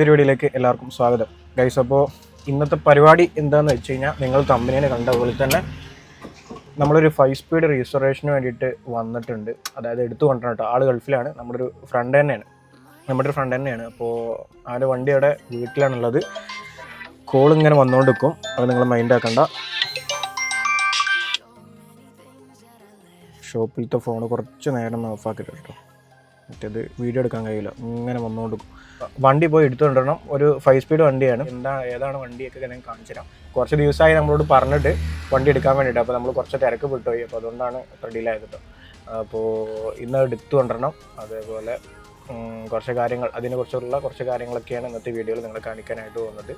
പരിപാടിയിലേക്ക് എല്ലാവർക്കും സ്വാഗതം. ഗൈസ് അപ്പോൾ ഇന്നത്തെ പരിപാടി എന്താണെന്ന് വെച്ച് കഴിഞ്ഞാൽ നിങ്ങൾ കമ്പനീനെ കണ്ട പോലെ തന്നെ നമ്മളൊരു ഫൈവ് സ്പീഡ് റീസ്റ്റോറേഷന് വേണ്ടിയിട്ട് വന്നിട്ടുണ്ട്. അതായത് എടുത്തു കൊണ്ടുവരണം കേട്ടോ ആൾ ഗൾഫിലാണ് നമ്മുടെ ഒരു ഫ്രണ്ട് തന്നെയാണ്. നമ്മുടെ ഒരു ഫ്രണ്ട് തന്നെയാണ്. അപ്പോൾ ആരുടെ വണ്ടി അവിടെ വീട്ടിലാണുള്ളത്. കോൾ ഇങ്ങനെ വന്നുകൊണ്ട് നിൽക്കും അത് നിങ്ങൾ മൈൻഡ് ആക്കണ്ട. ഷോപ്പിലത്തെ ഫോൺ കുറച്ച് നേരം ഓഫാക്കിയിട്ട് കേട്ടോ മറ്റേത് വീഡിയോ എടുക്കാൻ കഴിയില്ല. ഇങ്ങനെ വന്നുകൊണ്ട് നിൽക്കും. വണ്ടി പോയി എടുത്തുകൊണ്ടിരണം. ഒരു ഫൈവ് സ്പീഡ് വണ്ടിയാണ്. എന്താ ഏതാണ് വണ്ടിയൊക്കെ ഞാൻ കാണിച്ചു തരാം കുറച്ച് ദിവസമായി നമ്മളോട് പറഞ്ഞിട്ട് വണ്ടി എടുക്കാൻ വേണ്ടിയിട്ട്. അപ്പോൾ നമ്മൾ കുറച്ച് തിരക്ക് വിട്ടുപോയി അപ്പോൾ അതുകൊണ്ടാണ് ഇത്ര ഡിലേ ആയത് അപ്പോൾ ഇന്ന് എടുത്തുകൊണ്ടിരണം. അതേപോലെ കുറച്ച് കാര്യങ്ങൾ അതിനെക്കുറിച്ചുള്ള കുറച്ച് കാര്യങ്ങളൊക്കെയാണ് ഇന്നത്തെ വീഡിയോയിൽ നിങ്ങളെ കാണിക്കാനായിട്ട് പോകുന്നത്.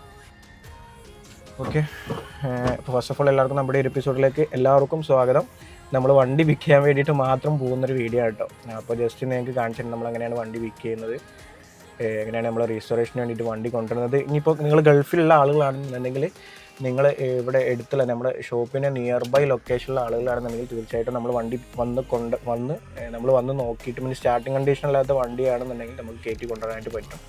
ഓക്കെ. ഫസ്റ്റ് ഓഫ് ഓൾ എല്ലാവർക്കും നമ്മുടെ ഒരു എപ്പിസോഡിലേക്ക് എല്ലാവർക്കും സ്വാഗതം. നമ്മൾ വണ്ടി വിൽക്കാൻ വേണ്ടിയിട്ട് മാത്രം പോകുന്നൊരു വീഡിയോ കേട്ടോ. അപ്പോൾ ജസ്റ്റ് നിങ്ങൾക്ക് കാണിച്ചിട്ടുണ്ട്. നമ്മൾ എങ്ങനെയാണ് വണ്ടി വിൽക്കുന്നത്. എങ്ങനെയാണ് നമ്മൾ റീസ്റ്റോറേഷന് വേണ്ടിയിട്ട് വണ്ടി കൊണ്ടുവരുന്നത്? ഇനിയിപ്പോൾ നിങ്ങൾ ഗൾഫിലുള്ള ആളുകളാണെന്നുണ്ടെങ്കിൽ നിങ്ങൾ ഇവിടെ എടുത്തുള്ള നമ്മുടെ ഷോപ്പിന് നിയർ ബൈ ലൊക്കേഷനിലുള്ള ആളുകളാണെന്നുണ്ടെങ്കിൽ തീർച്ചയായിട്ടും നമ്മൾ വണ്ടി വന്ന് കൊണ്ട് വന്ന് നമ്മൾ വന്ന് നോക്കിയിട്ട് പിന്നെ സ്റ്റാർട്ടിങ് കണ്ടീഷനില്ലാത്ത വണ്ടിയാണെന്നുണ്ടെങ്കിൽ നമുക്ക് കയറ്റി കൊണ്ടുവരാനായിട്ട് പറ്റും.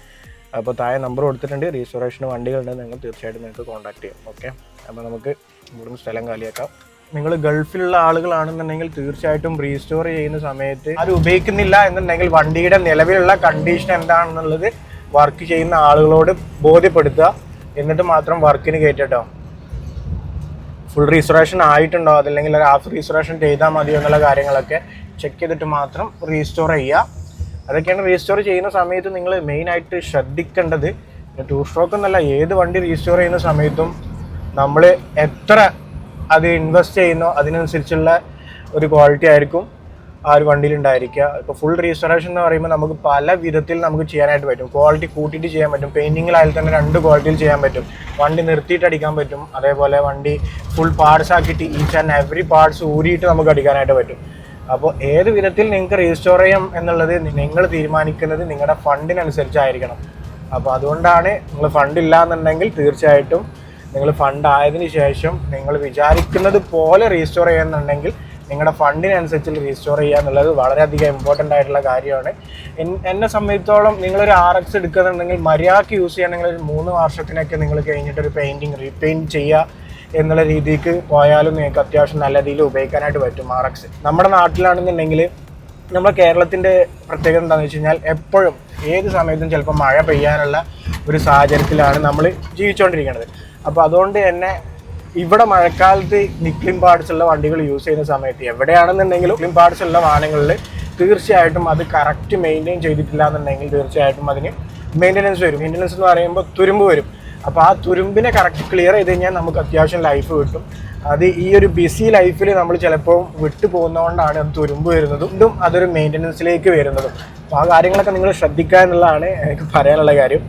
അപ്പോൾ താഴെ നമ്പർ കൊടുത്തിട്ടുണ്ട്. റീസ്റ്റോറേഷൻ വണ്ടികളുണ്ടെങ്കിൽ നിങ്ങൾ തീർച്ചയായിട്ടും നിങ്ങൾക്ക് കോൺടാക്ട് ചെയ്യാം. ഓക്കെ അപ്പോൾ നമുക്ക് ഇവിടുന്ന് സ്ഥലം കാലിയാക്കാം. നിങ്ങൾ ഗൾഫിലുള്ള ആളുകളാണെന്നുണ്ടെങ്കിൽ തീർച്ചയായിട്ടും റീസ്റ്റോർ ചെയ്യുന്ന സമയത്ത് അത് ഉപയോഗിക്കുന്നില്ല എന്നുണ്ടെങ്കിൽ വണ്ടിയുടെ നിലവിലുള്ള കണ്ടീഷൻ എന്താണെന്നുള്ളത് വർക്ക് ചെയ്യുന്ന ആളുകളോട് ബോധ്യപ്പെടുത്തുക. എന്നിട്ട് മാത്രം വർക്കിന് കയറ്റട്ടോ ഫുൾ റീസ്റ്റോറേഷൻ ആയിട്ടുണ്ടോ? അതല്ലെങ്കിൽ ഒരു ഹാഫ് റീസ്റ്റോറേഷൻ ചെയ്താൽ മതിയോ എന്നുള്ള കാര്യങ്ങളൊക്കെ ചെക്ക് ചെയ്തിട്ട് മാത്രം റീസ്റ്റോർ ചെയ്യുക. അതൊക്കെയാണ് റീസ്റ്റോർ ചെയ്യുന്ന സമയത്ത് നിങ്ങൾ മെയിനായിട്ട് ശ്രദ്ധിക്കേണ്ടത്. ടൂ സ്ട്രോക്ക് എന്നല്ല ഏത് വണ്ടി റീസ്റ്റോർ ചെയ്യുന്ന സമയത്തും നമ്മൾ എത്ര അത് ഇൻവെസ്റ്റ് ചെയ്യുന്നോ അതിനനുസരിച്ചുള്ള ഒരു ക്വാളിറ്റി ആയിരിക്കും ആ ഒരു വണ്ടിയിൽ ഉണ്ടായിരിക്കുക ഇപ്പോൾ ഫുൾ റീസ്റ്റോറേഷൻ എന്ന് പറയുമ്പോൾ നമുക്ക് പല വിധത്തിൽ നമുക്ക് ചെയ്യാനായിട്ട് പറ്റും. ക്വാളിറ്റി കൂട്ടിയിട്ട് ചെയ്യാൻ പറ്റും. പെയിന്റിങ്ങിലായാലും തന്നെ രണ്ട് ക്വാളിറ്റിയിൽ ചെയ്യാൻ പറ്റും. വണ്ടി നിർത്തിയിട്ട് അടിക്കാൻ പറ്റും. അതേപോലെ വണ്ടി ഫുൾ പാർട്സ് ആക്കിയിട്ട് ഈച്ച് ആൻഡ് എവറി പാർട്സ് ഊരിയിട്ട് നമുക്ക് അടിക്കാനായിട്ട് പറ്റും. അപ്പോൾ ഏത് വിധത്തിൽ നിങ്ങൾക്ക് റീസ്റ്റോർ ചെയ്യാം എന്നുള്ളത് നിങ്ങൾ തീരുമാനിക്കുന്നത് നിങ്ങളുടെ ഫണ്ടിനനുസരിച്ചായിരിക്കണം അപ്പോൾ അതുകൊണ്ടാണ് നിങ്ങൾ ഫണ്ട് ഇല്ല എന്നുണ്ടെങ്കിൽ തീർച്ചയായിട്ടും നിങ്ങൾ ഫണ്ട് ആയതിനു ശേഷം നിങ്ങൾ വിചാരിക്കുന്നത് പോലെ റീസ്റ്റോർ ചെയ്യുന്നുണ്ടെങ്കിൽ നിങ്ങളുടെ ഫണ്ടിനനുസരിച്ച് റീസ്റ്റോർ ചെയ്യുക എന്നുള്ളത് വളരെയധികം ഇമ്പോർട്ടന്റ് ആയിട്ടുള്ള കാര്യമാണ്. എന്നെ സംബന്ധിച്ചോളം നിങ്ങളൊരു ആർ എക്സ് എടുക്കുന്നുണ്ടെങ്കിൽ മര്യാദയ്ക്ക് യൂസ് ചെയ്യുകയാണെങ്കിൽ ഒരു മൂന്ന് വർഷത്തിനൊക്കെ നിങ്ങൾ കഴിഞ്ഞിട്ട് ഒരു പെയിന്റിങ് റീപെയിന്റ് ചെയ്യുക എന്നുള്ള രീതിക്ക് പോയാലും നിങ്ങൾക്ക് അത്യാവശ്യം നല്ല രീതിയിൽ ഉപയോഗിക്കാനായിട്ട് പറ്റും ആർ എക്സ് നമ്മുടെ നാട്ടിലാണെന്നുണ്ടെങ്കിൽ നമ്മുടെ കേരളത്തിന്റെ പ്രത്യേകത എന്താണെന്ന് വെച്ച് കഴിഞ്ഞാൽ എപ്പോഴും ഏത് സമയത്തും ചിലപ്പോൾ മഴ പെയ്യാനുള്ള ഒരു സാഹചര്യത്തിലാണ് നമ്മൾ ജീവിച്ചുകൊണ്ടിരിക്കുന്നത് അപ്പോൾ അതുകൊണ്ട് തന്നെ ഇവിടെ മഴക്കാലത്ത് നിക്ലിം പാർട്സ് ഉള്ള വണ്ടികൾ യൂസ് ചെയ്യുന്ന സമയത്ത് എവിടെയാണെന്നുണ്ടെങ്കിലും നിക്ലിം പാർട്സ് ഉള്ള വാഹനങ്ങളിൽ തീർച്ചയായിട്ടും അത് കറക്റ്റ് മെയിന്റെയിൻ ചെയ്തിട്ടില്ല എന്നുണ്ടെങ്കിൽ തീർച്ചയായിട്ടും അതിന് മെയിന്റനൻസ് വരും. മെയിന്റനൻസ് എന്ന് പറയുമ്പോൾ തുരുമ്പ് വരും. അപ്പോൾ ആ തുരുമ്പിനെ കറക്റ്റ് ക്ലിയർ ചെയ്ത് കഴിഞ്ഞാൽ നമുക്ക് അത്യാവശ്യം ലൈഫ് കിട്ടും. അത് ഈ ഒരു ബിസി ലൈഫിൽ നമ്മൾ ചിലപ്പോൾ വിട്ടു പോകുന്നതുകൊണ്ടാണ് അത് തുരുമ്പ് വരുന്നതും വീണ്ടും അതൊരു മെയിന്റനൻസിലേക്ക് വരുന്നതും. അപ്പോൾ ആ കാര്യങ്ങളൊക്കെ നിങ്ങൾ ശ്രദ്ധിക്കുക എന്നുള്ളതാണ് എനിക്ക് പറയാനുള്ള കാര്യം.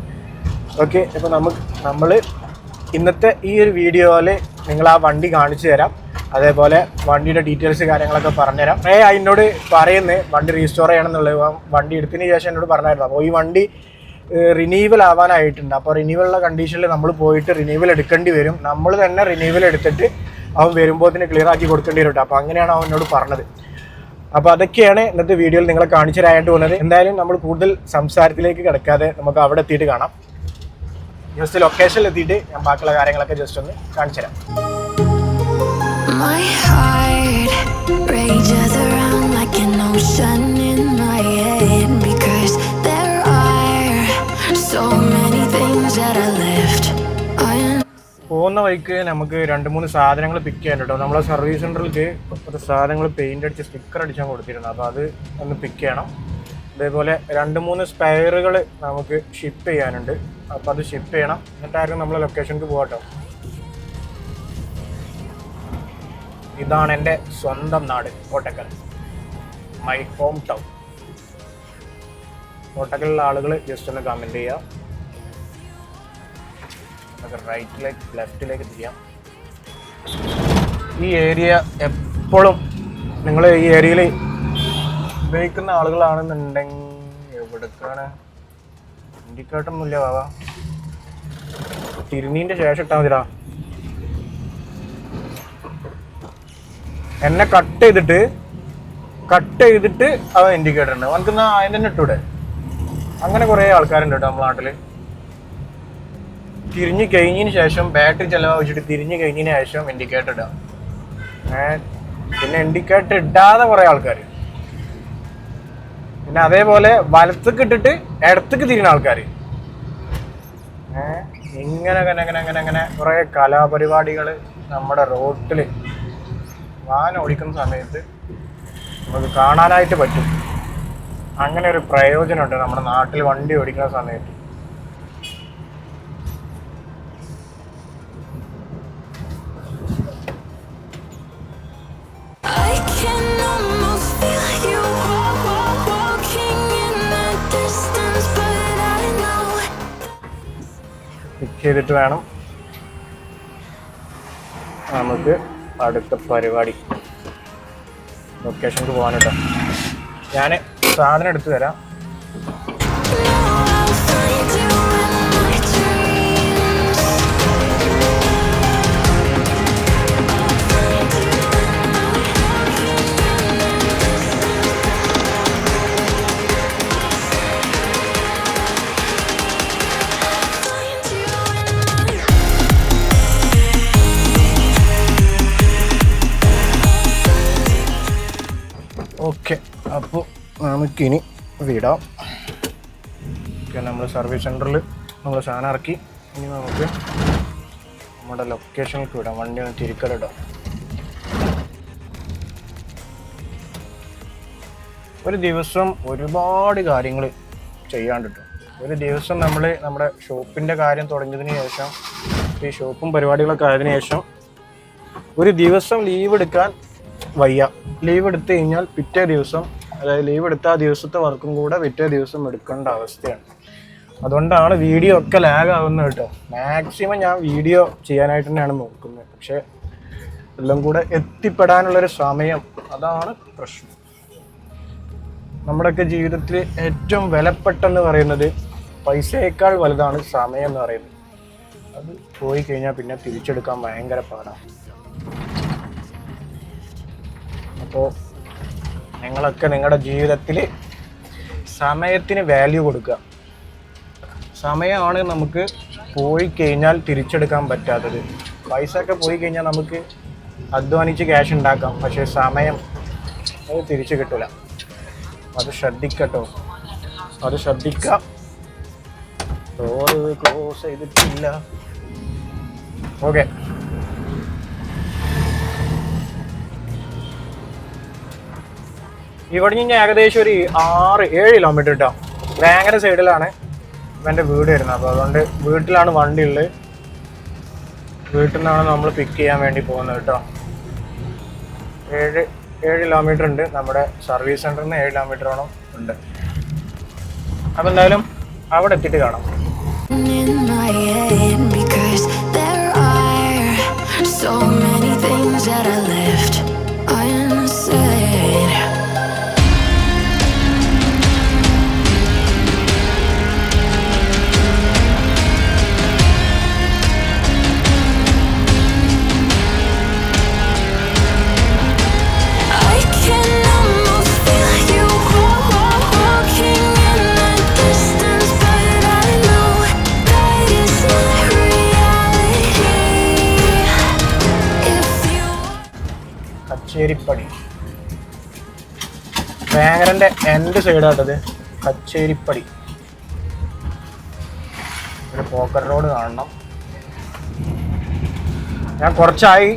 ഓക്കെ അപ്പോൾ നമുക്ക് നമ്മൾ ഇന്നത്തെ ഈ ഒരു വീഡിയോയിൽ നിങ്ങൾ ആ വണ്ടി കാണിച്ചു തരാം. അതേപോലെ വണ്ടിയുടെ ഡീറ്റെയിൽസ് കാര്യങ്ങളൊക്കെ പറഞ്ഞുതരാം. ഏ അതിനോട് പറയുന്നത് വണ്ടി റീസ്റ്റോർ ചെയ്യണം എന്നുള്ളത് വണ്ടി എടുത്തതിന് ശേഷം എന്നോട് പറഞ്ഞായിരുന്നു. അപ്പോൾ ഈ വണ്ടി റിനീവൽ ആവാനായിട്ടുണ്ട്. അപ്പോൾ റിനീവലുള്ള കണ്ടീഷനിൽ നമ്മൾ പോയിട്ട് റിനീവൽ എടുക്കേണ്ടി വരും. നമ്മൾ തന്നെ റിനീവൽ എടുത്തിട്ട് അവൻ വരുമ്പോൾ തന്നെ ക്ലിയർ ആക്കി കൊടുക്കേണ്ടി വരും അപ്പോൾ അങ്ങനെയാണ് അവനോട് പറഞ്ഞത്. അപ്പോൾ അതൊക്കെയാണ് ഇന്നത്തെ വീഡിയോയിൽ നിങ്ങളെ കാണിച്ചു തരാനായിട്ട് പോകുന്നത് എന്തായാലും നമ്മൾ കൂടുതൽ സംസാരത്തിലേക്ക് കിടക്കാതെ നമുക്ക് അവിടെ എത്തിയിട്ട് കാണാം. ജസ്റ്റ് ലൊക്കേഷനിൽ എത്തിയിട്ട് ഞാൻ ബാക്കിയുള്ള കാര്യങ്ങളൊക്കെ ജസ്റ്റ് ഒന്ന് കാണിച്ചു തരാം. Around like in my because there are so many things that I left പോകുന്ന വഴിക്ക് നമുക്ക് രണ്ട് മൂന്ന് സാധനങ്ങൾ പിക്ക് ചെയ്യാൻ കേട്ടോ. നമ്മളെ സർവീസ് സെന്ററിലേക്ക് കുറച്ച് സാധനങ്ങൾ പെയിന്റ് അടിച്ച് സ്റ്റിക്കർ അടിച്ചാൽ കൊടുത്തിരുന്നു അപ്പോൾ അത് ഒന്ന് പിക്ക് ചെയ്യണം. അതേപോലെ രണ്ട് മൂന്ന് സ്പെയറുകൾ നമുക്ക് ഷിപ്പ് ചെയ്യാനുണ്ട്. അപ്പോൾ അത് ഷിപ്പ് ചെയ്യണം. എന്നിട്ടായിരുന്നു നമ്മൾ ലൊക്കേഷനിലേക്ക് പോകട്ടോ ഇതാണ് എന്റെ സ്വന്തം നാട് കോട്ടക്കൽ. മൈ ഹോം ടൗൺ കോട്ടക്കലിലെ ആളുകൾ ജസ്റ്റ് ഒന്ന് കമന്റ് ചെയ്യുക നമുക്ക് റൈറ്റിലേക്ക് ലെഫ്റ്റിലേക്ക് തിരിയാം ഈ ഏരിയ എപ്പോഴും നിങ്ങൾ ഈ ഏരിയയിൽ ഉപയോഗിക്കുന്ന ആളുകളാണെന്നുണ്ടെങ്കിൽ എവിടേക്കാണ്? ഇൻഡിക്കേറ്ററൊന്നുമില്ല ബാബാ തിരുനീന്റെ ശേഷം ഇട്ടാൽ മതിടാ. എന്നെ കട്ട് ചെയ്തിട്ട് കട്ട് ചെയ്തിട്ട് അവൻ ഇൻഡിക്കേറ്റർ ഉണ്ട് അവനക്ക് അതിന്റെ തന്നെ ഇട്ടൂടെ. അങ്ങനെ കുറേ ആൾക്കാരുണ്ട് കേട്ടോ നമ്മുടെ നാട്ടിൽ തിരിഞ്ഞു കഴിഞ്ഞതിന് ശേഷം ബാറ്ററി ചിലവാക്കിച്ചിട്ട് തിരിഞ്ഞു കഴിഞ്ഞതിന് ശേഷം ഇൻഡിക്കേറ്റർ ഇടാം. പിന്നെ ഇൻഡിക്കേറ്റർ ഇടാതെ കുറേ ആൾക്കാർ പിന്നെ അതേപോലെ വലത്തേക്ക് ഇട്ടിട്ട് ഇടത്തേക്ക് തിരിയുന്ന ആൾക്കാർ ഇങ്ങനെ അങ്ങനെ അങ്ങനെ അങ്ങനെ അങ്ങനെ കുറേ കലാപരിപാടികൾ നമ്മുടെ റോട്ടിൽ വാഹനം ഓടിക്കുന്ന സമയത്ത് നമുക്ക് കാണാനായിട്ട് പറ്റും. അങ്ങനെ ഒരു പ്രയോജനമുണ്ട് നമ്മുടെ നാട്ടിൽ വണ്ടി ഓടിക്കുന്ന സമയത്ത്. ചെയ്തിട്ട് വേണം. നമുക്ക് അടുത്ത പരിപാടി. ലൊക്കേഷനിൽ പോകാനായിട്ട് ഞാൻ സാധനം എടുത്തു തരാം. നമുക്കിനി വിടാം. നമ്മൾ സർവീസ് സെന്ററിൽ നമ്മൾ സാധനം ഇറക്കി. ഇനി നമുക്ക് നമ്മുടെ ലൊക്കേഷനിലേക്ക് വിടാം. വണ്ടി ഒന്ന് തിരിക്കലിടാം. ഒരു ദിവസം ഒരുപാട് കാര്യങ്ങൾ ചെയ്യാണ്ടിട്ടു. ഒരു ദിവസം നമ്മൾ നമ്മുടെ ഷോപ്പിന്റെ കാര്യം തുടങ്ങിയതിന് ശേഷം ഈ ഷോപ്പും പരിപാടികളൊക്കെ ആയതിനു ശേഷം ഒരു ദിവസം ലീവ് എടുക്കാൻ വയ്യ. ലീവ് എടുത്തു കഴിഞ്ഞാൽ പിറ്റേ ദിവസം അതായത് ലീവ് എടുത്ത ആ ദിവസത്തെ വർക്കും കൂടെ പിറ്റേ ദിവസം എടുക്കേണ്ട അവസ്ഥയാണ്. അതുകൊണ്ടാണ് വീഡിയോ ഒക്കെ ലാഗ് ആകുന്നത് കേട്ടോ. മാക്സിമം ഞാൻ വീഡിയോ ചെയ്യാനായിട്ട് തന്നെയാണ് നോക്കുന്നത്. പക്ഷേ എല്ലാം കൂടെ എത്തിപ്പെടാനുള്ളൊരു സമയം അതാണ് പ്രശ്നം. നമ്മുടെയൊക്കെ ജീവിതത്തിൽ ഏറ്റവും വിലപ്പെട്ടെന്ന് പറയുന്നത് പൈസയേക്കാൾ വലുതാണ് സമയം എന്ന് പറയുന്നത്. അത് പോയി കഴിഞ്ഞാൽ പിന്നെ തിരിച്ചെടുക്കാൻ ഭയങ്കര പാടാണ് അപ്പോൾ നിങ്ങളൊക്കെ നിങ്ങളുടെ ജീവിതത്തിൽ സമയത്തിന് വാല്യൂ കൊടുക്കുക. സമയമാണ് നമുക്ക് പോയി കഴിഞ്ഞാൽ തിരിച്ചെടുക്കാൻ പറ്റാത്തത്. പൈസ ഒക്കെ പോയി കഴിഞ്ഞാൽ നമുക്ക് അധ്വാനിച്ച് ക്യാഷ് ഉണ്ടാക്കാം. പക്ഷേ സമയം അത് തിരിച്ചു കിട്ടില്ല അത് ശ്രദ്ധിക്കട്ടോ. അത് ശ്രദ്ധിക്കാം. ക്ലോസ് ചെയ്തിട്ടില്ല. ഓക്കെ ഇവിടെ നിന്ന് ഏകദേശം ഒരു ആറ് ഏഴ് കിലോമീറ്റർ കേട്ടോ വേങ്ങര സൈഡിലാണ് എന്റെ വീട് വരുന്നത്. അപ്പോൾ അതുകൊണ്ട് വീട്ടിലാണ് വണ്ടി ഉള്ളത്. വീട്ടിൽ നിന്നാണ് നമ്മൾ പിക്ക് ചെയ്യാൻ വേണ്ടി പോകുന്നത് കേട്ടോ ഏഴ് ഏഴ് കിലോമീറ്റർ ഉണ്ട്. നമ്മുടെ സർവീസ് സെന്ററിൽ നിന്ന് ഏഴ് കിലോമീറ്ററോളം ഉണ്ട്. അപ്പോൾ എന്തായാലും അവിടെ എത്തിയിട്ട് കാണാം. എന്റെ സൈഡാട്ടത് കച്ചേരിപ്പടി. ഒരു പോക്കർ റോഡ് കാണണം. ഞാൻ കുറച്ചായി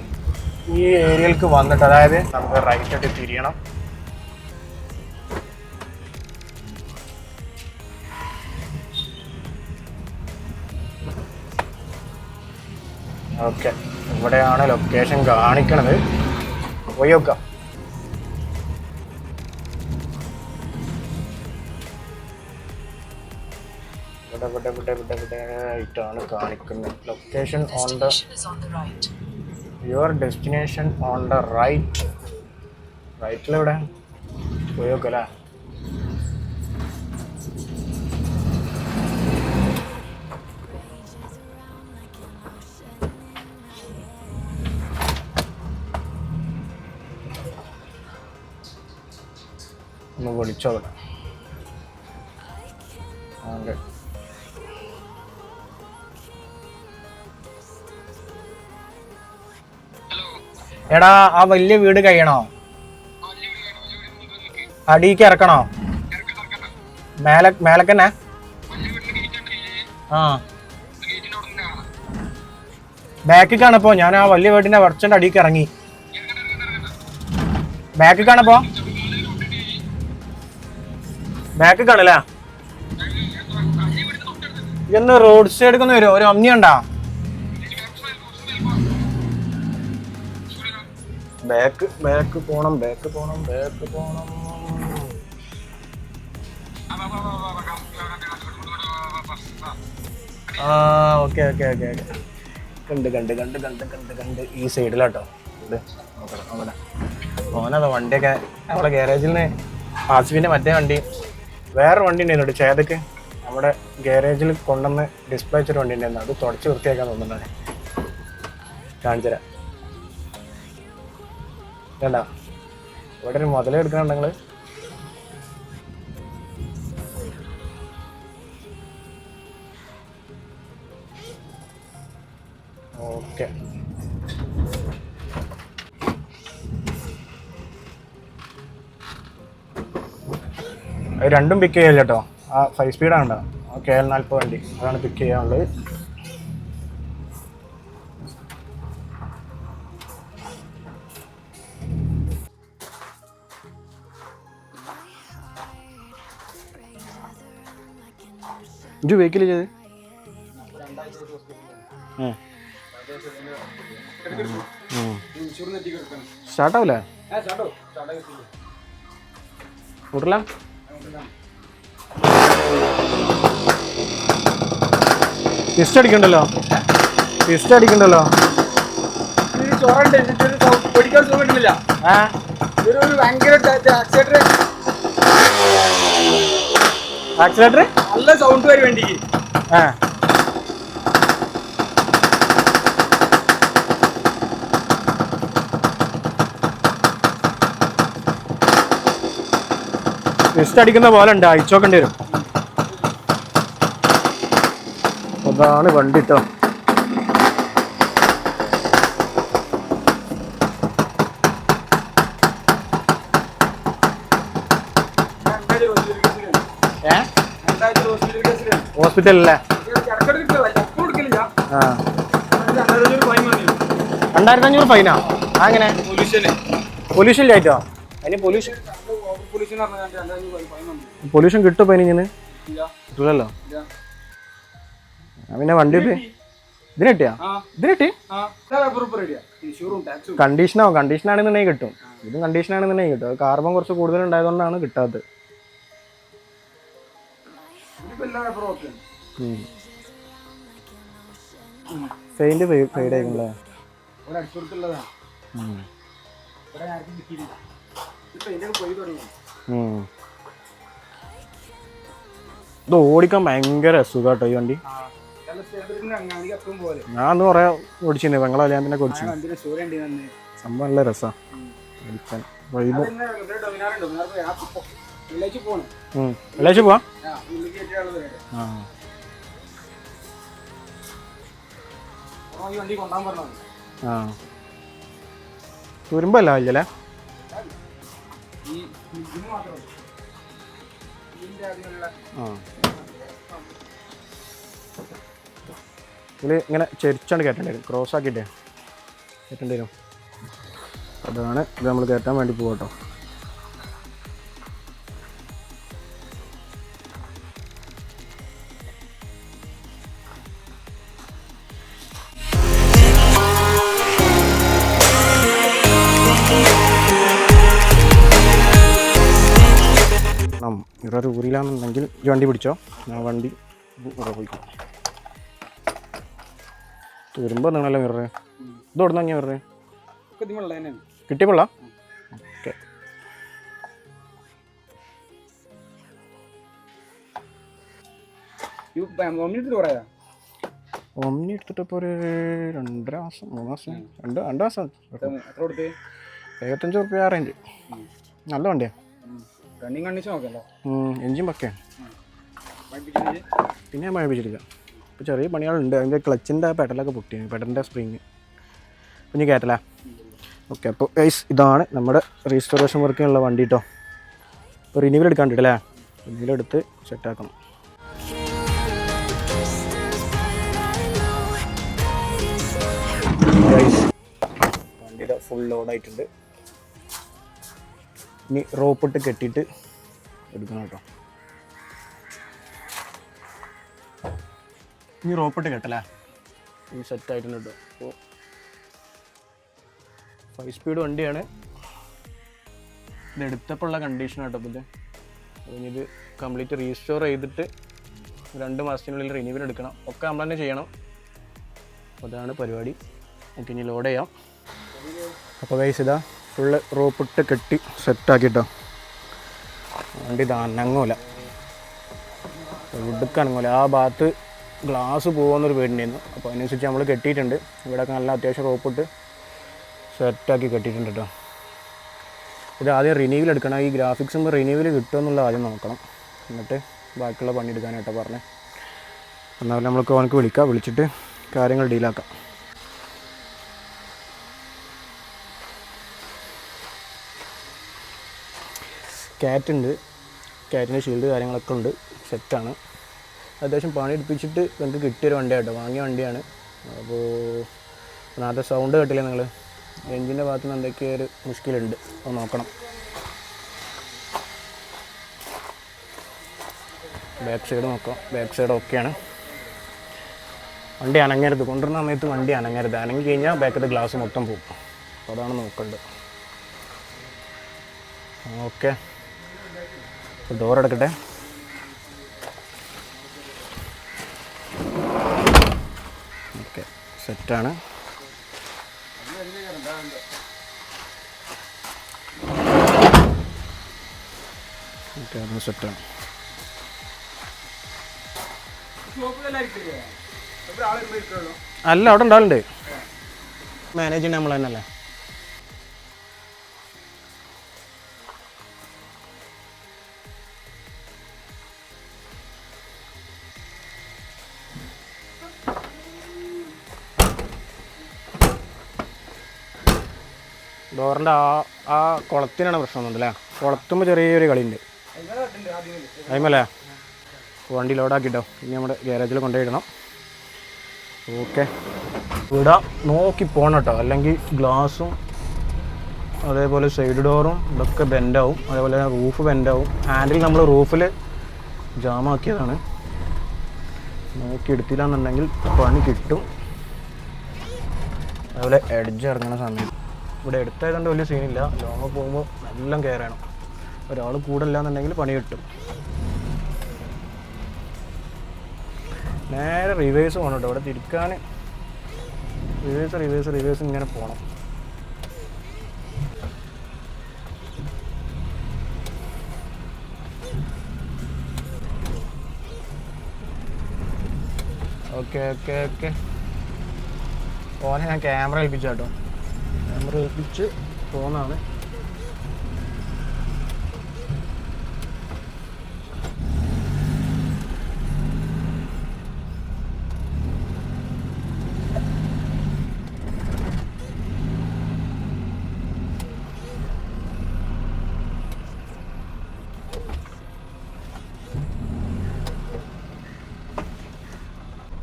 ഈ ഏരിയയിലേക്ക് വന്നിട്ട് അതായത് നമുക്ക് റൈറ്റ് ആയിട്ട് തിരിയണം. ഓക്കെ ഇവിടെയാണ് ലൊക്കേഷൻ കാണിക്കണത്. പോയി നോക്കാം. ഇവിടെ ആയിട്ടാണ് കാണിക്കുന്നത് location on the your destination on the right റൈറ്റിലെവിടെ പോയി നോക്കല്ലേ ഒന്ന് വിളിച്ചോളാം എടാ ആ വലിയ വീട് കഴിയണോ? അടിക്ക് ഇറക്കണോ? മേലെ മേലക്കന്നെ? ആ. ബാക്കിൽ കാണപ്പോ ഞാൻ ആ വലിയ വീടിന്റെ വർച്ചന്റെ അടിക്ക് ഇറങ്ങി. ബാക്കിൽ കാണപ്പോ ബാക്കി കാണല്ലേ ഇന്ന് റോഡ് സൈഡിൽ ഒന്ന് വരും. ഒരു അമ്മി ബാക്ക് ബാക്ക് പോണം ബാക്ക് പോണം ബാക്ക് പോണം. ആ ഓക്കെ ഓക്കെ ഓക്കെ ഓക്കെ. കണ്ട് കണ്ട് കണ്ട് കണ്ട് കണ്ട് കണ്ട്. ഈ സൈഡിലാട്ടോ. ഇത് നോക്കണം അവിടെ ഓനതാ വണ്ടിയൊക്കെ അവിടെ ഗ്യാരേജിൽ നിന്ന് ആസിഫിന്റെ മറ്റേ വണ്ടി. വേറെ വണ്ടി ഉണ്ടായിരുന്നു ചേതക്ക്. നമ്മുടെ ഗ്യാരേജിൽ കൊണ്ടുവന്ന് ഡിസ്പ്ലേ വെച്ചൊരു വണ്ടി ഉണ്ടായിരുന്നു. അത് തുടച്ച് വൃത്തിയാക്കാൻ തോന്നുന്നുണ്ട്. കാണിച്ചു തരാം വേണ്ട ഇവിടെ ഒരു മുതലേ എടുക്കണുണ്ട് ഓക്കെ. രണ്ടും പിക്ക് ചെയ്യാം കേട്ടോ ആ ഫൈവ് സ്പീഡാണ് കേട്ടോ കെ എൽ നാൽപ്പത് വണ്ടി. അതാണ് പിക്ക് ചെയ്യാനുള്ളത്. ഇജ് വെഹിക്കിൾ ചെയ്ത് സ്റ്റാർട്ടാവില്ല കൂട്ടലാം? ഇസ്റ്റ് അടിക്കണ്ടല്ലോ? ഇസ്റ്റ് അടിക്കണ്ടല്ലോ? പൊടിക്കാൻ സുഖം കിട്ടുന്നില്ല. ഭയങ്കര ആക്സിലേറ്റർ നല്ല സൗണ്ട് വരും വണ്ടിക്ക് ആ. ടെസ്റ്റ് അടിക്കുന്ന പോലെ ഉണ്ട്. അയച്ചോക്കേണ്ടി വരും. അതാണ് വണ്ടി കേട്ടോ ഏ ഹോസ്പിറ്റലിലെ ആ. രണ്ടായിരത്തി അഞ്ഞൂറ് ഫൈനാ അങ്ങനെ പൊല്യൂഷൻ ആയിട്ടോ? അതിന് പൊല്യൂഷൻ. പൊല്യൂഷൻ കിട്ടും കിട്ടില്ലല്ലോ ഞാൻ പിന്നെ വണ്ടി ഇതിന് കിട്ടിയാ? ഇതിന് കിട്ടി? കണ്ടീഷനാവും കണ്ടീഷൻ ആണെന്നുണ്ടെങ്കിൽ കിട്ടും. ഇതും കണ്ടീഷൻ ആണെന്നുണ്ടെങ്കിൽ കിട്ടും. കാർബൺ കുറച്ച് കൂടുതൽ ഉണ്ടായതുകൊണ്ടാണ് കിട്ടാത്തത് പെയിന്റ് ഫെയ്ഡ് ആയിക്കണല്ലേ. ഇത് ഓടിക്കാൻ ഭയങ്കര സുഖാട്ടോ ഈ വണ്ടി. ഞാൻ അന്ന് കുറെ ഓടിച്ചിരുന്നു പെങ്ങളെ കല്യാണത്തിനൊക്കെ ഓടിച്ചു സംഭവം നല്ല രസാ. ഓടിക്കാൻ. പോവാ? ആ. വണ്ടി കൊണ്ടാൻ പറഞ്ഞത്. ആ. തുരുമ്പല്ല അല്ലേ ഈ ആ. ഇതിൽ ഇങ്ങനെ ചെരിച്ചാണ് കയറ്റേണ്ടി വരും ക്രോസ് ആക്കിയിട്ടേ. കയറ്റേണ്ടി വരും അതാണ് ഇത് നമ്മൾ കേട്ടാൻ വേണ്ടി പോകട്ടോ ഈ വണ്ടി പിടിച്ചോ? ഞാൻ വണ്ടി പോയിക്കോ തീരുമ്പോൾ നിങ്ങളല്ലേ മിററ് ഇത് ഓടുന്ന അങ്ങനെ മിററ് കിട്ടിയപ്പോളാ ഓക്കെ ഒമ്നി എടുത്തിട്ടിപ്പോൾ ഒരു രണ്ടര മാസം മൂന്ന് മാസം രണ്ട് രണ്ട് മാസം. എഴുപത്തഞ്ച് റുപ്യ റേഞ്ച് നല്ല വണ്ടിയാണ് റണ്ണിങ് കണ്ടീഷൻ നോക്കല്ലോ എഞ്ചിൻ പക്കേ പഠിപ്പിക്കുന്നത് പിന്നെ ഞാൻ മഴപ്പിച്ചിട്ടില്ല ഇപ്പോൾ ചെറിയ പണികളുണ്ട്. അതിന്റെ ക്ലച്ചിന്റെ പെഡലൊക്കെ പൊട്ടി പെഡലിന്റെ സ്പ്രിങ് കുഞ്ഞ് കയറ്റല ഓക്കെ അപ്പോൾ ഗൈസ് ഇതാണ് നമ്മുടെ റീസ്റ്റോറേഷൻ വർക്കിനുള്ള വണ്ടി കേട്ടോ ഇപ്പോൾ റിന്യൂവൽ എടുക്കാണ്ടിട്ടല്ലേ റിന്യൂവൽ എടുത്ത് സെറ്റാക്കണം ഗൈസ് വണ്ടിയുടെ ഫുൾ ലോഡായിട്ടുണ്ട് ഇനി റോപ്പിട്ട് കെട്ടിയിട്ട് എടുക്കണം കേട്ടോ. ഇനി റോപ്പിട്ട് കെട്ടല്ലേ ഇനി സെറ്റ് ആയിട്ടുണ്ട് കേട്ടോ. അപ്പോൾ ഫൈവ് സ്പീഡ് വണ്ടിയാണ്. ഇത് എടുത്തപ്പോഴുള്ള കണ്ടീഷൻ കേട്ടോ അപ്പോൾ ഇത്. അപ്പോൾ ഇനി ഇത് കംപ്ലീറ്റ് റീസ്റ്റോർ ചെയ്തിട്ട് രണ്ട് മാസത്തിനുള്ളിൽ റിന്യൂവൽ എടുക്കണം. ഒക്കെ നമ്മൾ തന്നെ ചെയ്യണം. അപ്പോൾ അതാണ് പരിപാടി. നമുക്ക് ഇനി ലോഡ് ചെയ്യാം. അപ്പോൾ കൈസ് ഇതാ ഫുള്ള് റോപ്പിട്ട് കെട്ടി സെറ്റാക്കിട്ടോ വണ്ടി അനങ്ങൂല. വുഡൊക്കെ അനങ്ങൂല. ആ ഭാഗത്ത് ഗ്ലാസ് പോകുന്നൊരു പേടിണ്ടായിരുന്നു അപ്പോൾ അതിനനുസരിച്ച് നമ്മൾ കെട്ടിയിട്ടുണ്ട്. ഇവിടെയൊക്കെ നല്ല അത്യാവശ്യം റോപ്പിട്ട് സെറ്റാക്കി കെട്ടിയിട്ടുണ്ട് കേട്ടോ ഇത് ആദ്യം റിന്യൂവൽ എടുക്കണം. ഈ ഗ്രാഫിക്സും റിന്യൂവൽ കിട്ടുമെന്നുള്ള ആദ്യം നോക്കണം. എന്നിട്ട് ബാക്കിയുള്ള പണി എടുക്കാനായിട്ടാണ് പറഞ്ഞത്. എന്നാൽ നമ്മൾക്ക് അവനക്ക് വിളിക്കാം. വിളിച്ചിട്ട് കാര്യങ്ങൾ ഡീലാക്കാം ക്യാറ്റ് ഉണ്ട്. ക്യാറ്റിന്റെ ഷീൽഡ് കാര്യങ്ങളൊക്കെ ഉണ്ട്. സെറ്റാണ് അത്യാവശ്യം പണി എടുപ്പിച്ചിട്ട് നിങ്ങൾക്ക് കിട്ടിയൊരു വണ്ടിയാട്ടോ വാങ്ങിയ വണ്ടിയാണ്. അപ്പോൾ നേരത്തെ സൗണ്ട് കേട്ടില്ലേ നിങ്ങൾ എഞ്ചിന്റെ ഭാഗത്ത് നിന്ന് എന്തൊക്കെയോ ഒരു മുഷ്കിലുണ്ട്. അത് നോക്കണം. ബാക്ക് സൈഡ് നോക്കാം. ബാക്ക് സൈഡ് ഓക്കെയാണ് വണ്ടി അനങ്ങരുത്. കൊണ്ടുവരുന്ന സമയത്ത് വണ്ടി അനങ്ങരുത്. അനങ്ങി കഴിഞ്ഞാൽ ബാക്കത്തെ ഗ്ലാസ് മൊത്തം പോകും അതാണ് നോക്കേണ്ടത്. ഓക്കെ ഡോർ എടുക്കട്ടെ? ഓക്കെ സെറ്റാണ് ഓക്കെ അത് സെറ്റാണ് അല്ല അവിടെ ഉണ്ടാവലുണ്ട് മാനേജ് ചെയ്യുന്ന നമ്മൾ തന്നെയല്ലേ? ഡോറിന്റെ ആ ആ കുളത്തിനാണ് പ്രശ്നം ഒന്നുമില്ല കുളത്തുമ്പോൾ ചെറിയൊരു കളിയുണ്ട്. അതിമല്ലേ വണ്ടി ലോഡാക്കിട്ടോ. ഇനി നമ്മുടെ ഗ്യാരേജിൽ കൊണ്ടുപോയിടണം. ഓക്കെ. ഇവിടെ നോക്കി പോകണം കേട്ടോ അല്ലെങ്കിൽ ഗ്ലാസും അതേപോലെ സൈഡ് ഡോറും ഇതൊക്കെ ബെൻഡാവും. അതേപോലെ റൂഫ് ബെൻഡാവും. ഹാൻഡിൽ നമ്മൾ റൂഫിൽ ജാമാക്കിയതാണ്. നോക്കി എടുത്തില്ല എന്നുണ്ടെങ്കിൽ പണി കിട്ടും. അതുപോലെ എഡ്ജ് ഇറങ്ങുന്ന സമയം. ഇവിടെ എടുത്തായതുകൊണ്ട് വലിയ സീനില്ല. ലോങ് പോകുമ്പോൾ എല്ലാം കയറണം ഒരാൾ കൂടല്ല എന്നുണ്ടെങ്കിൽ പണി കിട്ടും. നേരെ റിവേഴ്സ് പോകണം കേട്ടോ ഇവിടെ തിരിക്കാൻ റിവേഴ്സ് റിവേഴ്സ് റിവേഴ്സ് ഇങ്ങനെ പോകണം ഓക്കെ ഓക്കെ ഓക്കെ ഓനെ ഞാൻ ക്യാമറ ഏൽപ്പിച്ചു കേട്ടോ ഏൽപ്പിച്ച് പോകുന്നതാണ്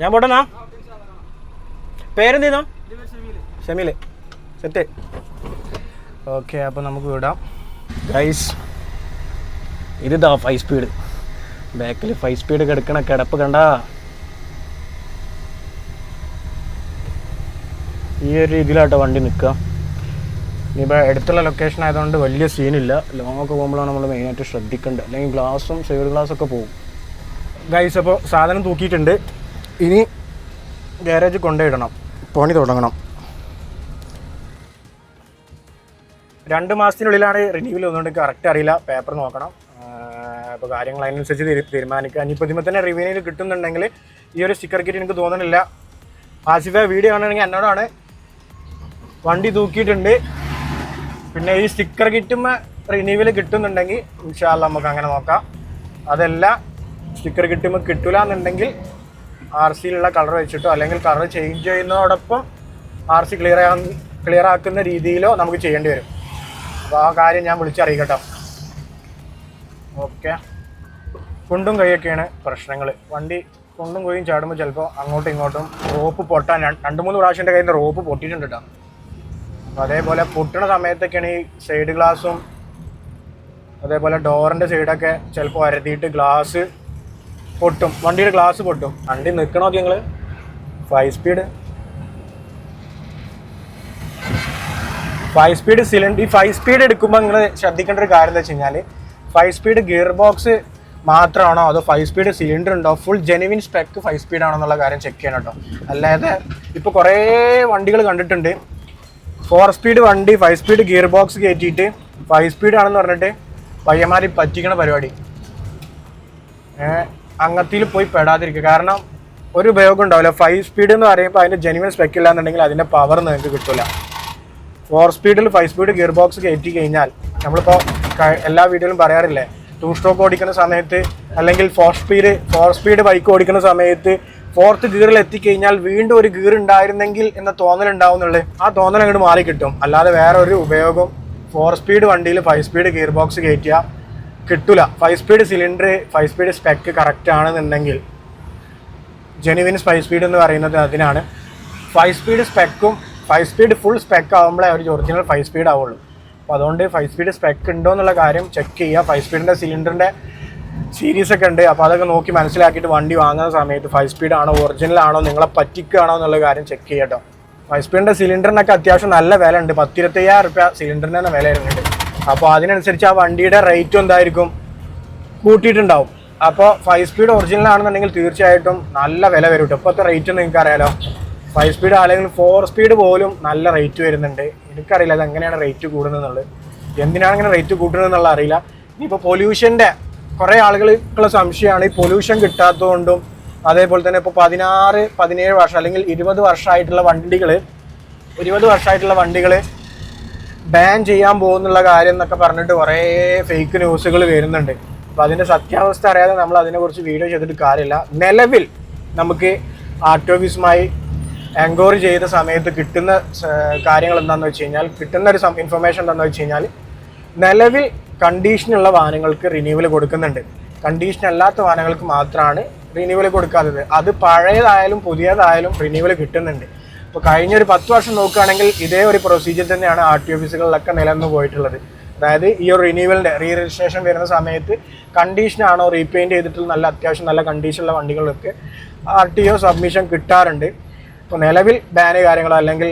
ഞാൻ പോട്ടെന്നാ പേരെന്തേന്നോ ഷമീൽ. സെറ്റ്. ഓക്കെ അപ്പോൾ നമുക്ക് വിടാം. ഗൈസ് ഇതാ ഫൈവ് സ്പീഡ് ബാക്കിൽ ഫൈവ് സ്പീഡ് കിടക്കണ കിടപ്പ് കണ്ട? ഈ ഒരു രീതിയിലാട്ടോ വണ്ടി നിൽക്കുക ഇനിയിപ്പോൾ അടുത്തുള്ള ലൊക്കേഷൻ ആയതുകൊണ്ട് വലിയ സീനില്ല ലോങ് ഒക്കെ പോകുമ്പോഴാണ് നമ്മൾ മെയിനായിട്ട് ശ്രദ്ധിക്കേണ്ടത്. അല്ലെങ്കിൽ ഗ്ലാസും സൈഡ് ഗ്ലാസ്സൊക്കെ പോകും. ഗൈസ് അപ്പോൾ സാധനം തൂക്കിയിട്ടുണ്ട്. ഇനി ഗ്യാരേജ് കൊണ്ടുപോയിടണം പണി തുടങ്ങണം. രണ്ട് മാസത്തിനുള്ളിലാണ് റിന്യൂവൽ വന്നുകൊണ്ട് കറക്റ്റ് അറിയില്ല. പേപ്പർ നോക്കണം. അപ്പോൾ കാര്യങ്ങൾ അതിനനുസരിച്ച് തീരു- തീരുമാനിക്കുക. ഇനിയിപ്പോൾ ഇതിമ്പോൾ തന്നെ റിവന്യൂ കിട്ടുന്നുണ്ടെങ്കിൽ ഈ ഒരു സ്റ്റിക്കർ കിറ്റ് എനിക്ക് തോന്നുന്നില്ല ആസിഫ വീഡിയോ കാണുകയാണെങ്കിൽ എന്നോടാണ്. വണ്ടി തൂക്കിയിട്ടുണ്ട്. പിന്നെ ഈ സ്റ്റിക്കർ കിറ്റുമ്പോൾ റിന്യൂവൽ കിട്ടുന്നുണ്ടെങ്കിൽ ഇൻഷാല്ല നമുക്ക് അങ്ങനെ നോക്കാം. അതല്ല സ്റ്റിക്കർ കിട്ടുമ്പോൾ കിട്ടില്ല എന്നുണ്ടെങ്കിൽ ആർ സിയിലുള്ള കളർ വെച്ചിട്ടോ അല്ലെങ്കിൽ കളർ ചേഞ്ച് ചെയ്യുന്നതോടൊപ്പം ആർ സി ക്ലിയർ ക്ലിയർ ആക്കുന്ന രീതിയിലോ നമുക്ക് ചെയ്യേണ്ടി വരും. അപ്പോൾ ആ കാര്യം ഞാൻ വിളിച്ചറിയിക്കട്ടോ. ഓക്കെ കുണ്ടും കൈയൊക്കെയാണ് പ്രശ്നങ്ങൾ വണ്ടി കുണ്ടും കൊയ്യും ചാടുമ്പോൾ ചിലപ്പോൾ അങ്ങോട്ടും ഇങ്ങോട്ടും റോപ്പ് പൊട്ടാൻ രണ്ട് മൂന്ന് പ്രാവശ്യം കയ്യിൽ നിന്ന് റോപ്പ് പൊട്ടിയിട്ടുണ്ട് കേട്ടോ അപ്പോൾ അതേപോലെ പൊട്ടുന്ന സമയത്തൊക്കെയാണ് ഈ സൈഡ് ഗ്ലാസും അതേപോലെ ഡോറിന്റെ സൈഡൊക്കെ ചിലപ്പോൾ വരത്തിയിട്ട് ഗ്ലാസ് പൊട്ടും. വണ്ടിയുടെ ഗ്ലാസ് പൊട്ടും. വണ്ടി നിൽക്കണോ നിങ്ങൾ five speed five speed cylinder ഈ ഫൈവ് സ്പീഡ് എടുക്കുമ്പോൾ നിങ്ങൾ ശ്രദ്ധിക്കേണ്ട ഒരു കാര്യം എന്താ വെച്ച് കഴിഞ്ഞാൽ ഫൈവ് സ്പീഡ് ഗിയർ ബോക്സ് മാത്രമാണോ അതോ ഫൈവ് സ്പീഡ് സിലിണ്ടർ ഉണ്ടോ? Full genuine spec five speed ആണോ എന്നുള്ള കാര്യം ചെക്ക് ചെയ്യണം കേട്ടോ അല്ലാതെ ഇപ്പോൾ കുറേ വണ്ടികൾ കണ്ടിട്ടുണ്ട്. ഫോർ സ്പീഡ് വണ്ടി ഫൈവ് സ്പീഡ് ഗിയർ ബോക്സ് കയറ്റിയിട്ട് ഫൈവ് സ്പീഡ് ആണെന്ന് പറഞ്ഞിട്ട് പയ്യന്മാരി പറ്റിക്കണ പരിപാടി. അങ്ങത്തിൽ പോയി പെടാതിരിക്കുക കാരണം ഒരു ഉപയോഗം ഉണ്ടാവില്ല. ഫൈവ് സ്പീഡ് എന്ന് പറയുമ്പോൾ അതിന്റെ ജെനുവിൻ സ്പെക്ക് ഇല്ല എന്നുണ്ടെങ്കിൽ അതിന്റെ പവർ നിങ്ങൾക്ക് കിട്ടില്ല ഫോർ സ്പീഡിൽ ഫൈവ് സ്പീഡ് ഗിയർ ബോക്സ് കയറ്റി കഴിഞ്ഞാൽ നമ്മളിപ്പോൾ എല്ലാ വീഡിയോയിലും പറയാറില്ലേ ടു സ്ട്രോക്ക് ഓടിക്കുന്ന സമയത്ത് അല്ലെങ്കിൽ four speed four speed bike ഓടിക്കുന്ന സമയത്ത് ഫോർത്ത് ഗിയറിൽ എത്തിക്കഴിഞ്ഞാൽ വീണ്ടും ഒരു ഗിയർ ഉണ്ടായിരുന്നെങ്കിൽ എന്ന തോന്നൽ ഉണ്ടാവുന്നുള്ളൂ ആ തോന്നൽ അങ്ങോട്ട് മാറി കിട്ടും. അല്ലാതെ വേറെ ഒരു ഉപയോഗം ഫോർ സ്പീഡ് വണ്ടിയിൽ ഫൈവ് സ്പീഡ് ഗിയർ ബോക്സ് കയറ്റിയാൽ കിട്ടില്ല five speed cylinder five speed spec correct ആണെന്നുണ്ടെങ്കിൽ ജെനുവിൻ ഫൈവ് സ്പീഡ് എന്ന് പറയുന്നത് അതിനാണ്. ഫൈവ് സ്പീഡ് സ്പെക്കും ഫൈവ് സ്പീഡ് ഫുൾ സ്പെക്ക് ആകുമ്പോഴേ ഒരു ഒറിജിനൽ ഫൈവ് സ്പീഡ് ആവുള്ളൂ. അപ്പോൾ അതുകൊണ്ട് ഫൈവ് സ്പീഡ് സ്പെക്ക് ഉണ്ടോ എന്നുള്ള കാര്യം ചെക്ക് ചെയ്യുക. ഫൈവ് സ്പീഡിന്റെ സിലിണ്ടറിന്റെ സീരീസ് ഒക്കെ ഉണ്ട്. അപ്പോൾ അതൊക്കെ നോക്കി മനസ്സിലാക്കിയിട്ട് വണ്ടി വാങ്ങുന്ന സമയത്ത് ഫൈവ് സ്പീഡ് ആണോ ഒറിജിനൽ ആണോ നിങ്ങളെ പറ്റിക്കുകയാണോ എന്നുള്ള കാര്യം ചെക്ക് ചെയ്യട്ടോ ഫൈവ് സ്പീഡിന്റെ സിലിണ്ടറിനൊക്കെ അത്യാവശ്യം നല്ല വില ഉണ്ട്. പത്തിരുപത്തയ്യായിരം റുപ്യ സിലിണ്ടറിന് തന്നെ വില വരുന്നുണ്ട്. അപ്പോൾ അതിനനുസരിച്ച് ആ വണ്ടിയുടെ റേറ്റും എന്തായിരിക്കും? കൂട്ടിയിട്ടുണ്ടാവും. അപ്പോൾ ഫൈവ് സ്പീഡ് ഒറിജിനൽ ആണെന്നുണ്ടെങ്കിൽ തീർച്ചയായിട്ടും നല്ല വില വരും ഇപ്പോഴത്തെ റേറ്റ് നിങ്ങൾക്ക് അറിയാലോ ഫൈവ് സ്പീഡ് അല്ലെങ്കിൽ ഫോർ സ്പീഡ് പോലും നല്ല റേറ്റ് വരുന്നുണ്ട്. എനിക്കറിയില്ല അത് എങ്ങനെയാണ് റേറ്റ് കൂടുന്നതെന്നുള്ളത്. എന്തിനാണ് ഇങ്ങനെ റേറ്റ് കൂട്ടുന്നത് എന്നുള്ള അറിയില്ല. ഇനിയിപ്പോൾ പൊല്യൂഷന്റെ കുറേ ആളുകൾക്കുള്ള സംശയമാണ്. ഈ പൊല്യൂഷൻ കിട്ടാത്തതുകൊണ്ടും അതേപോലെ തന്നെ ഇപ്പോൾ പതിനാറ് പതിനേഴ് വർഷം അല്ലെങ്കിൽ ഇരുപത് വർഷമായിട്ടുള്ള വണ്ടികൾ ഇരുപത് വർഷമായിട്ടുള്ള വണ്ടികൾ ബാൻ ചെയ്യാൻ പോകുന്നുള്ള കാര്യം എന്നൊക്കെ പറഞ്ഞിട്ട് കുറേ ഫേക്ക് ന്യൂസുകൾ വരുന്നുണ്ട്. അപ്പോൾ അതിന്റെ സത്യാവസ്ഥ അറിയാതെ നമ്മൾ അതിനെക്കുറിച്ച് വീഡിയോ ചെയ്തിട്ട് കാര്യമില്ല. നിലവിൽ നമുക്ക് ആർട്ടോഫീസുമായി എൻക്വയറി ചെയ്ത സമയത്ത് കിട്ടുന്ന കാര്യങ്ങൾ എന്താണെന്ന് വെച്ച് കഴിഞ്ഞാൽ കിട്ടുന്ന ഒരു ഇൻഫർമേഷൻ എന്താണെന്ന് വെച്ച് കഴിഞ്ഞാൽ നിലവിൽ കണ്ടീഷനുള്ള വാഹനങ്ങൾക്ക് റിന്യൂവൽ കൊടുക്കുന്നുണ്ട്. കണ്ടീഷൻ അല്ലാത്ത വാഹനങ്ങൾക്ക് മാത്രമാണ് റിന്യൂവൽ കൊടുക്കാത്തത്. അത് പഴയതായാലും പുതിയതായാലും റിന്യൂവൽ കിട്ടുന്നുണ്ട്. ഇപ്പോൾ കഴിഞ്ഞ ഒരു പത്ത് വർഷം നോക്കുകയാണെങ്കിൽ ഇതേ ഒരു പ്രൊസീജിയർ തന്നെയാണ് ആർ ടി ഓഫീസുകളിലൊക്കെ നിലനിന്ന് പോയിട്ടുള്ളത്. അതായത് ഈ ഒരു റിന്യൂവലിന്റെ റീ രജിസ്ട്രേഷൻ വരുന്ന സമയത്ത് കണ്ടീഷനാണോ റീപെയിന്റ് ചെയ്തിട്ടുള്ള നല്ല അത്യാവശ്യം നല്ല കണ്ടീഷനുള്ള വണ്ടികളൊക്കെ ആർ ടി ഒ സബ്മിഷൻ കിട്ടാറുണ്ട്. ഇപ്പോൾ നിലവിൽ ബാന് കാര്യങ്ങളോ അല്ലെങ്കിൽ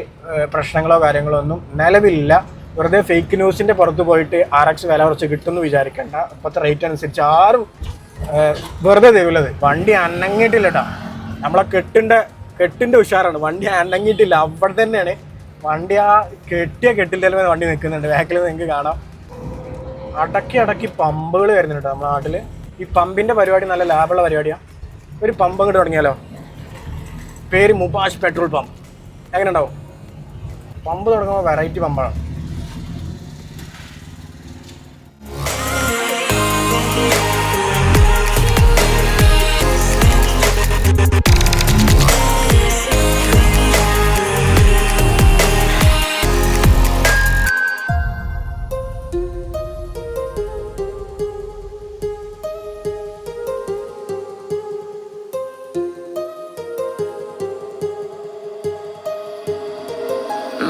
പ്രശ്നങ്ങളോ കാര്യങ്ങളോ ഒന്നും നിലവിലില്ല. വെറുതെ ഫേക്ക് ന്യൂസിന്റെ പുറത്ത് പോയിട്ട് ആർ എക്സ് വില കുറച്ച് കിട്ടുമെന്ന് വിചാരിക്കേണ്ട. ഇപ്പോഴത്തെ റേറ്റ് അനുസരിച്ച് ആരും വെറുതെ തരുള്ളത് വണ്ടി അനങ്ങിയിട്ടില്ല കേട്ടോ നമ്മളെ കെട്ടിന്റെ കെട്ടിന്റെ ഉഷാറാണ്. വണ്ടി അനങ്ങിയിട്ടില്ല. അവിടെ തന്നെയാണ്. വണ്ടി ആ കെട്ടിയ കെട്ടിന്റെ വണ്ടി നിൽക്കുന്നുണ്ട്. ബാക്കിൽ നിങ്ങൾക്ക് കാണാം. അടക്കി അടക്കി പമ്പുകൾ വരുന്നുണ്ട് നമ്മുടെ നാട്ടിൽ ഈ പമ്പിന്റെ പരിപാടി നല്ല ലാഭമുള്ള പരിപാടിയാണ് ഒരു പമ്പ് അങ്ങോട്ട് തുടങ്ങിയാലോ? പേര് മുബാഷ് പെട്രോൾ പമ്പ്. എങ്ങനെ ഉണ്ടാവും പമ്പ് തുടങ്ങുമ്പോൾ വെറൈറ്റി പമ്പാണ്.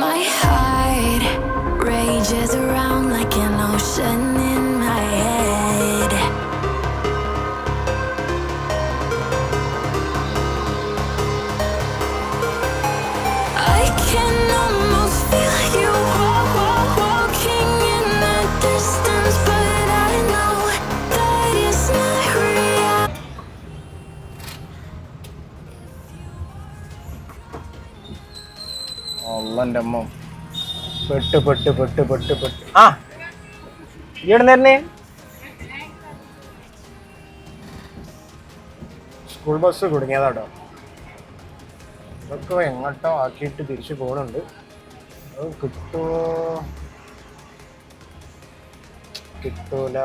My heart rages around like an ocean ഒള്ളന്റെ അമ്മ. പെട്ട് പെട്ട് പെട്ട് പെട്ട് പെട്ട്. ആ. ഇവിടെ തന്നെ സ്കൂൾ ബസ് കുടുങ്ങിയതാട്ടോ. ഇതൊക്കെ എങ്ങോട്ടോ ആക്കിയിട്ട് തിരിച്ചു പോകുന്നുണ്ട് അത് കിട്ടുമോ കിട്ടൂല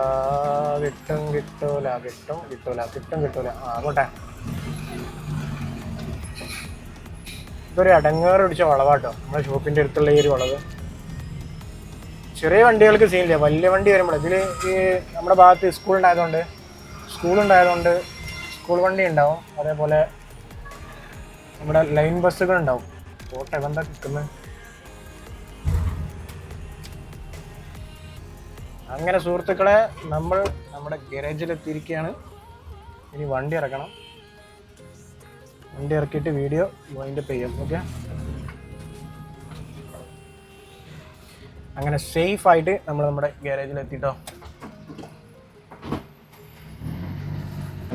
കിട്ടും കിട്ടൂല കിട്ടും കിട്ടൂല കിട്ടും കിട്ടൂല. ആ അങ്ങോട്ടെ ഇതൊരു അടങ്ങേറ് പിടിച്ച വളവാട്ടോ. നമ്മുടെ ഷോപ്പിന്റെ അടുത്തുള്ള ഈ ഒരു വളവ്. ചെറിയ വണ്ടികൾക്ക് സീനില്ല വലിയ വണ്ടി വരുമ്പോൾ ഇതിൽ ഈ നമ്മുടെ ഭാഗത്ത് സ്കൂൾ ഉണ്ടായതുകൊണ്ട് സ്കൂൾ ഉണ്ടായതുകൊണ്ട് സ്കൂൾ വണ്ടി ഉണ്ടാവും. അതേപോലെ നമ്മുടെ ലൈൻ ബസ്സുകൾ ഉണ്ടാവും. പോട്ടെ എന്താ കിട്ടുന്നത് അങ്ങനെ സുഹൃത്തുക്കളെ നമ്മൾ നമ്മുടെ ഗരേജിലെത്തിയിരിക്കുകയാണ് ഇനി വണ്ടി ഇറക്കണം. വണ്ടി ഇറക്കിയിട്ട് വീഡിയോ വൈൻഡപ്പ് ചെയ്യാം ഓക്കെ അങ്ങനെ സേഫ് ആയിട്ട് നമ്മൾ നമ്മുടെ ഗ്യാരേജിൽ എത്തിട്ടോ.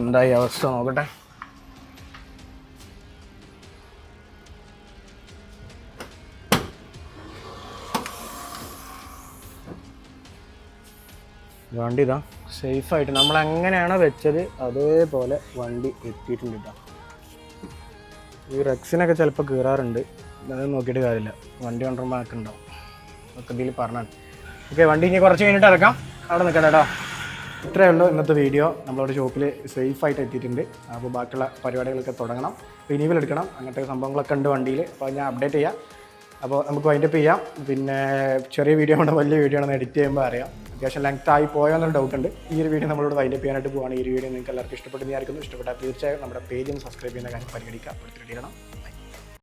എന്തായി അവസ്ഥ നോക്കട്ടെ. വണ്ടി ഇതാ സേഫായിട്ട് നമ്മൾ എങ്ങനെയാണോ വെച്ചത് അതേപോലെ വണ്ടി എത്തിയിട്ടുണ്ട് കേട്ടോ ഈ റെക്സിനൊക്കെ ചിലപ്പോൾ കീറാറുണ്ട്. അത് നോക്കിയിട്ട് കാര്യമില്ല. വണ്ടി കൊണ്ടുവരുമ്പോൾ ബാക്കി ഉണ്ടാവും. ഇതിൽ പറഞ്ഞാൽ ഓക്കെ വണ്ടി ഇനി കുറച്ച് കഴിഞ്ഞിട്ട് ഇറക്കാം. അവിടെ നിൽക്കാം കേട്ടോ ഇത്രയേ ഉള്ളൂ ഇന്നത്തെ വീഡിയോ നമ്മളവിടെ ഷോപ്പിൽ സേഫായിട്ട് എത്തിയിട്ടുണ്ട്. അപ്പോൾ ബാക്കിയുള്ള പരിപാടികളൊക്കെ തുടങ്ങണം. റിനീവൽ എടുക്കണം. അങ്ങനത്തെ സംഭവങ്ങളൊക്കെ ഉണ്ട് വണ്ടിയിൽ അപ്പോൾ ഞാൻ അപ്ഡേറ്റ് ചെയ്യാം. അപ്പോൾ നമുക്ക് വൈൻഡപ്പ് ചെയ്യാം. പിന്നെ ചെറിയ വീഡിയോ കൊണ്ട് വലിയ വീഡിയോ ആണെന്ന് എഡിറ്റ് ചെയ്യുമ്പോൾ അറിയാം. അത്യാവശ്യം ലെങ്ത് ആയി പോയോ എന്നൊരു ഡൗട്ട് ഉണ്ട്. ഈ ഒരു വീഡിയോ നമ്മളോട് വൈൻഡപ്പ് ചെയ്യാനായിട്ട് പോവാണ്. ഈ വീഡിയോ നിങ്ങൾക്ക് എല്ലാവർക്കും ഇഷ്ടപ്പെട്ടെന്ന് വിചാരിക്കുന്നു. ഇഷ്ടപ്പെട്ടാൽ തീർച്ചയായും നമ്മുടെ പേജും സബ്സ്ക്രൈബ് ചെയ്യുന്ന കാര്യം പരിഗണിക്കുക. കൊടുത്തിട്ടിടണം